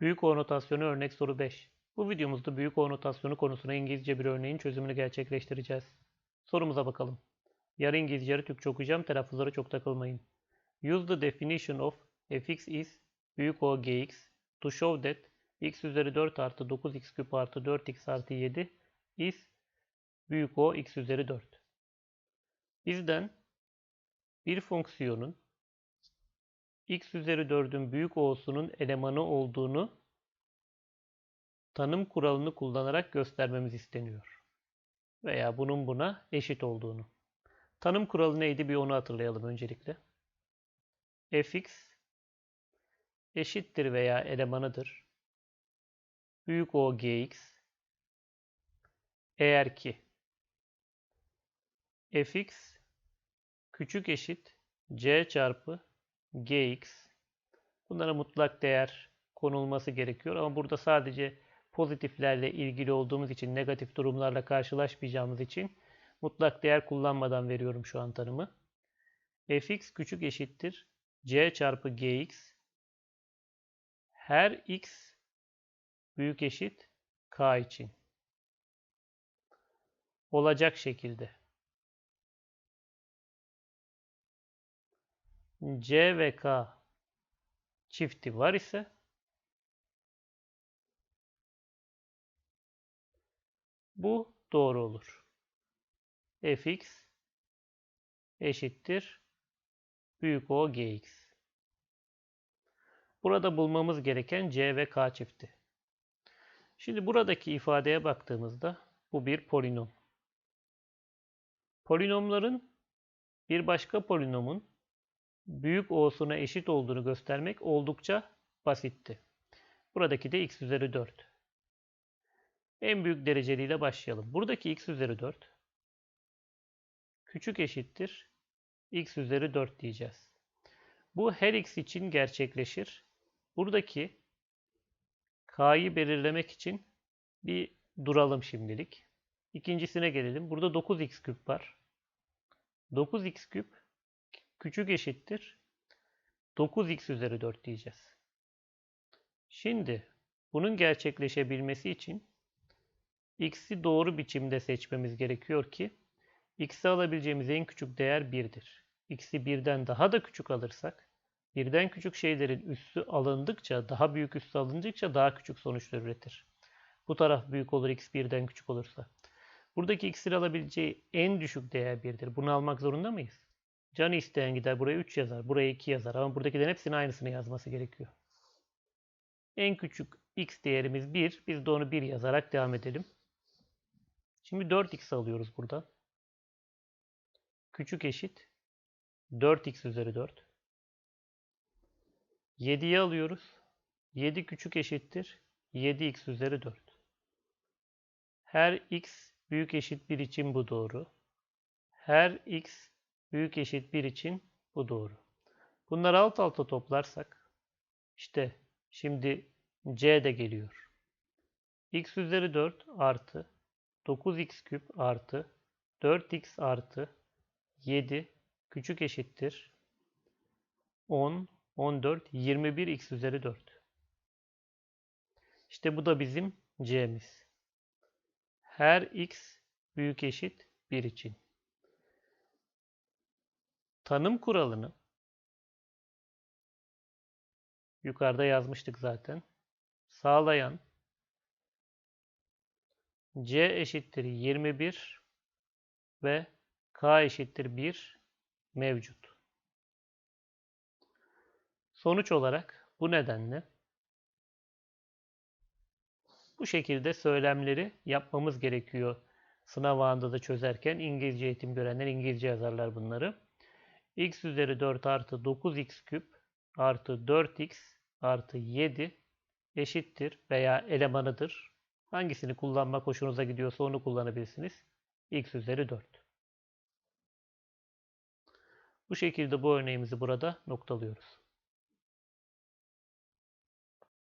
Büyük O notasyonu örnek soru 5. Bu videomuzda büyük O notasyonu konusuna İngilizce bir örneğin çözümünü gerçekleştireceğiz. Sorumuza bakalım. Yarı İngilizce yarı Türkçe okuyacağım. Telaffuzlara çok takılmayın. Use the definition of fx is büyük O gx to show that x üzeri 4 artı 9x küp artı 4x artı 7 is büyük O x üzeri 4. Bizden bir fonksiyonun x üzeri 4'ün büyük O'sunun elemanı olduğunu tanım kuralını kullanarak göstermemiz isteniyor. Veya bunun buna eşit olduğunu. Tanım kuralı neydi bir onu hatırlayalım öncelikle. fx eşittir veya elemanıdır. Büyük O gx eğer ki fx küçük eşit c çarpı gx bunlara mutlak değer konulması gerekiyor ama burada sadece pozitiflerle ilgili olduğumuz için negatif durumlarla karşılaşmayacağımız için mutlak değer kullanmadan veriyorum şu an tanımı. fx küçük eşittir c çarpı gx her x büyük eşit k için olacak şekilde C ve K çifti var ise bu doğru olur. fx eşittir büyük O gx. Burada bulmamız gereken C ve K çifti. Şimdi buradaki ifadeye baktığımızda bu bir polinom. Polinomların bir başka polinomun büyük O'suna eşit olduğunu göstermek oldukça basitti. Buradaki de x üzeri 4. En büyük dereceliyle başlayalım. Buradaki x üzeri 4 küçük eşittir x üzeri 4 diyeceğiz. Bu her x için gerçekleşir. Buradaki k'yı belirlemek için bir duralım şimdilik. İkincisine gelelim. Burada 9x küp var. 9x küp küçük eşittir 9x üzeri 4 diyeceğiz. Şimdi bunun gerçekleşebilmesi için x'i doğru biçimde seçmemiz gerekiyor ki x'i alabileceğimiz en küçük değer 1'dir. x'i birden daha da küçük alırsak birden küçük şeylerin üssü alındıkça daha büyük üssü alındıkça daha küçük sonuçlar üretir. Bu taraf büyük olur x birden küçük olursa. Buradaki x'in alabileceği en düşük değer 1'dir. Bunu almak zorunda mıyız? Canı isteyen gider buraya 3 yazar, buraya 2 yazar ama buradakilerin hepsinin aynısını yazması gerekiyor. En küçük x değerimiz 1. Biz de onu 1 yazarak devam edelim. Şimdi 4x alıyoruz buradan. Küçük eşit 4x üzeri 4. 7'yi alıyoruz. 7 küçük eşittir 7x üzeri 4. Her x büyük eşit 1 için bu doğru. Her x büyük eşit 1 için bu doğru. Bunları alt alta toplarsak işte şimdi c de geliyor. x üzeri 4 artı 9x küp artı 4x artı 7 küçük eşittir 10, 14, 21 x üzeri 4. İşte bu da bizim c'miz. Her x büyük eşit 1 için tanım kuralını yukarıda yazmıştık zaten. Sağlayan C eşittir 21 ve K eşittir 1 mevcut. Sonuç olarak bu nedenle bu şekilde söylemleri yapmamız gerekiyor. Sınav anında da çözerken İngilizce eğitim görenler İngilizce yazarlar bunları x üzeri 4 artı 9x küp artı 4x artı 7 eşittir veya elemanıdır. Hangisini kullanmak hoşunuza gidiyorsa onu kullanabilirsiniz. x üzeri 4. Bu şekilde bu örneğimizi burada noktalıyoruz.